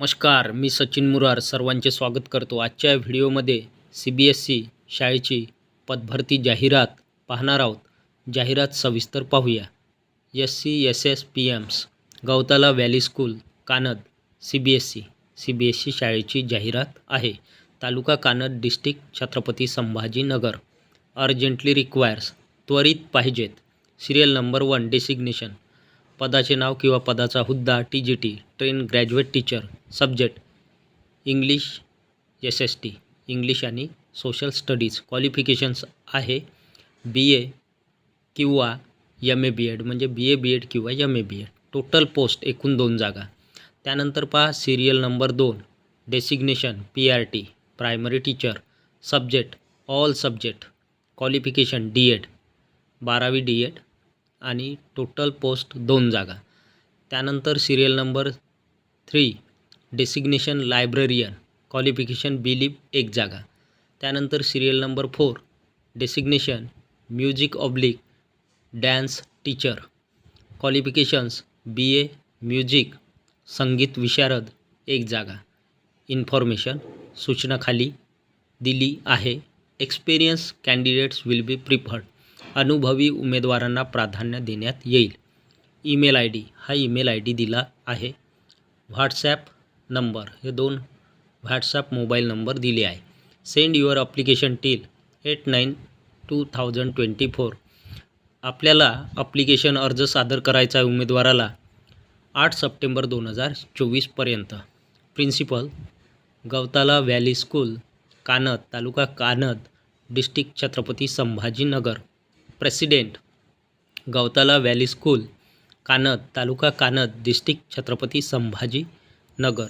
नमस्कार मी सचिन मुरार सर्वांचे स्वागत करतो आजच्या व्हिडिओमध्ये सी बी एस सी शाळेची पदभरती जाहिरात पाहणार आहोत. जाहिरात सविस्तर पाहूया. S C S S P M's Gavtala valley school Kannad C B S C C B S C शाळेची जाहिरात आहे. Taluka Kannad district Chhatrapati Sambhajinagar. Urgently requires त्वरित पाहिजेत. सिरियल नंबर वन डेसिग्नेशन पदाचे नाव किंवा पदाचा हुद्दा T G T trained graduate teacher subject English S S T English आणि सोशल स्टडीज क्वालिफिकेशन्स आहे. बी ए किंवा यम ए बी एड म्हणजे बी ए बी एड किंवा M A B Ed total post एकूण दोन जागा. त्यानंतर पहा सिरियल नंबर दोन designation P R T primary teacher subject all subject qualification D Ed बारावी डी एड आणि टोटल पोस्ट दोन जागा. त्यानंतर serial number three designation librarian qualification B Lib एक जागा. त्यानंतर serial number four designation music oblique dance teacher qualifications B A music संगीत विशारद एक जागा. इन्फॉर्मेशन सूचनाखाली दिली आहे. Experience candidates will be preferred अनुभवी उमेदवारांना प्राधान्य देण्यात येईल. ईमेल आय डी हा ईमेल आय डी दिला आहे. व्हॉट्सॲप नंबर हे दोन व्हॉट्सॲप मोबाईल नंबर दिले आहे. Send your application till eight nine two thousand twenty four. आपल्याला अप्लिकेशन अर्ज सादर करायचा आहे उमेदवाराला आठ सप्टेंबर दोन हजार चोवीसपर्यंत principal Gavtala valley school Kannad taluka Kannad district Chhatrapati Sambhajinagar. President Gavtala valley school Kannad taluka Kannad district Chhatrapati Sambhajinagar.